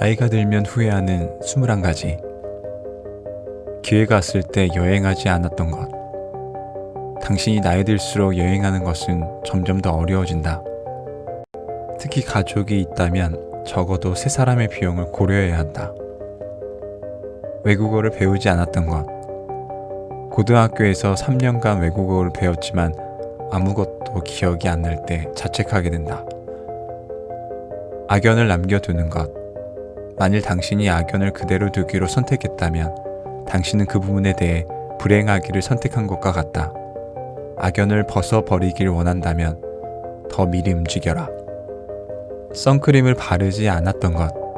나이가 들면 후회하는 21가지. 기회가 왔을 때 여행하지 않았던 것. 당신이 나이 들수록 여행하는 것은 점점 더 어려워진다. 특히 가족이 있다면 적어도 세 사람의 비용을 고려해야 한다. 외국어를 배우지 않았던 것. 고등학교에서 3년간 외국어를 배웠지만 아무것도 기억이 안 날 때 자책하게 된다. 악연을 남겨두는 것. 만일 당신이 악연을 그대로 두기로 선택했다면 당신은 그 부분에 대해 불행하기를 선택한 것과 같다. 악연을 벗어버리길 원한다면 더 미리 움직여라. 선크림을 바르지 않았던 것.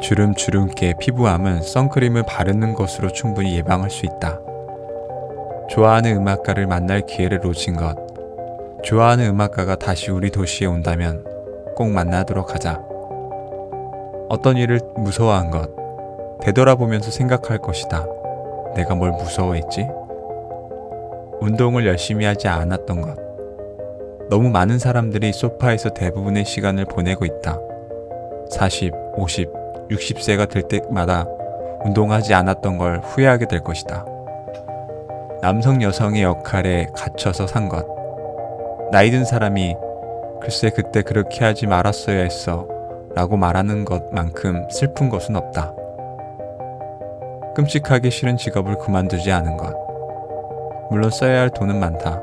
주름 주름깨 피부암은 선크림을 바르는 것으로 충분히 예방할 수 있다. 좋아하는 음악가를 만날 기회를 놓친 것. 좋아하는 음악가가 다시 우리 도시에 온다면 꼭 만나도록 하자. 어떤 일을 무서워한 것. 되돌아보면서 생각할 것이다. 내가 뭘 무서워했지? 운동을 열심히 하지 않았던 것. 너무 많은 사람들이 소파에서 대부분의 시간을 보내고 있다. 40, 50, 60세가 될 때마다 운동하지 않았던 걸 후회하게 될 것이다. 남성 여성의 역할에 갇혀서 산 것. 나이 든 사람이 글쎄 그때 그렇게 하지 말았어야 했어 라고 말하는 것만큼 슬픈 것은 없다. 끔찍하기 싫은 직업을 그만두지 않은 것. 물론 써야 할 돈은 많다.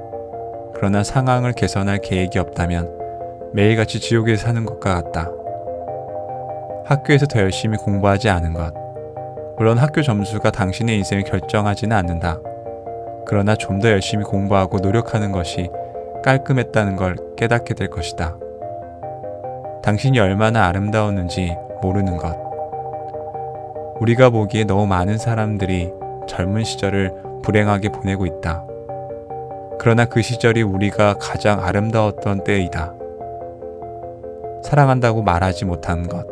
그러나 상황을 개선할 계획이 없다면 매일같이 지옥에 사는 것과 같다. 학교에서 더 열심히 공부하지 않은 것. 물론 학교 점수가 당신의 인생을 결정하지는 않는다. 그러나 좀 더 열심히 공부하고 노력하는 것이 깔끔했다는 걸 깨닫게 될 것이다. 당신이 얼마나 아름다웠는지 모르는 것. 우리가 보기에 너무 많은 사람들이 젊은 시절을 불행하게 보내고 있다. 그러나 그 시절이 우리가 가장 아름다웠던 때이다. 사랑한다고 말하지 못한 것.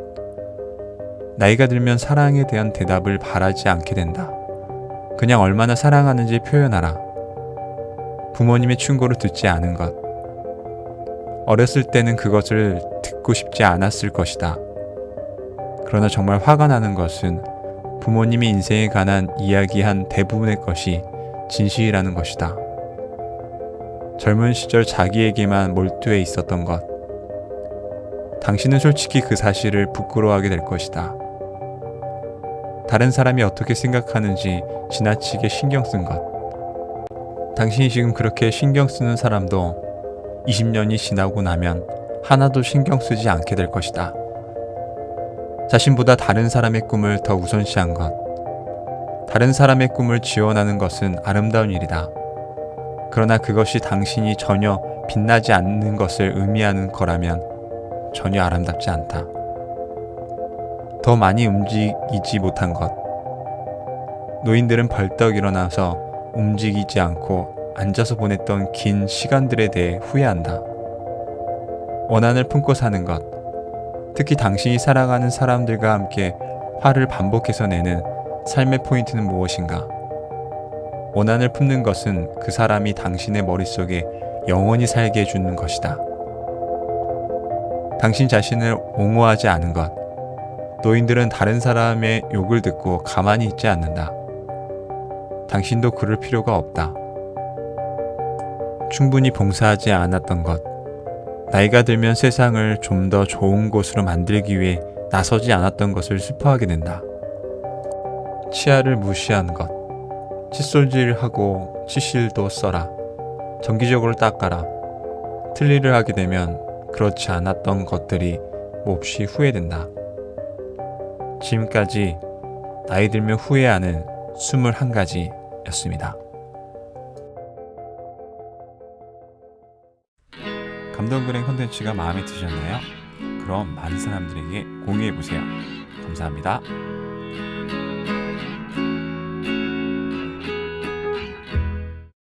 나이가 들면 사랑에 대한 대답을 바라지 않게 된다. 그냥 얼마나 사랑하는지 표현하라. 부모님의 충고를 듣지 않은 것. 어렸을 때는 그것을 듣고 싶지 않았을 것이다. 그러나 정말 화가 나는 것은 부모님이 인생에 관한 이야기한 대부분의 것이 진실이라는 것이다. 젊은 시절 자기에게만 몰두해 있었던 것. 당신은 솔직히 그 사실을 부끄러워하게 될 것이다. 다른 사람이 어떻게 생각하는지 지나치게 신경 쓴 것. 당신이 지금 그렇게 신경 쓰는 사람도 20년이 지나고 나면 하나도 신경 쓰지 않게 될 것이다. 자신보다 다른 사람의 꿈을 더 우선시한 것. 다른 사람의 꿈을 지원하는 것은 아름다운 일이다. 그러나 그것이 당신이 전혀 빛나지 않는 것을 의미하는 거라면 전혀 아름답지 않다. 더 많이 움직이지 못한 것. 노인들은 벌떡 일어나서 움직이지 않고 앉아서 보냈던 긴 시간들에 대해 후회한다. 원한을 품고 사는 것. 특히 당신이 살아가는 사람들과 함께 화를 반복해서 내는 삶의 포인트는 무엇인가? 원한을 품는 것은 그 사람이 당신의 머릿속에 영원히 살게 해주는 것이다. 당신 자신을 옹호하지 않은 것. 노인들은 다른 사람의 욕을 듣고 가만히 있지 않는다. 당신도 그럴 필요가 없다. 충분히 봉사하지 않았던 것. 나이가 들면 세상을 좀 더 좋은 곳으로 만들기 위해 나서지 않았던 것을 슬퍼하게 된다. 치아를 무시한 것. 칫솔질하고 치실도 써라. 정기적으로 닦아라. 틀리를 하게 되면 그렇지 않았던 것들이 몹시 후회된다. 지금까지 나이 들면 후회하는 21가지였습니다. 감동그램 컨텐츠가 마음에 드셨나요? 그럼 많은 사람들에게 공유해보세요. 감사합니다.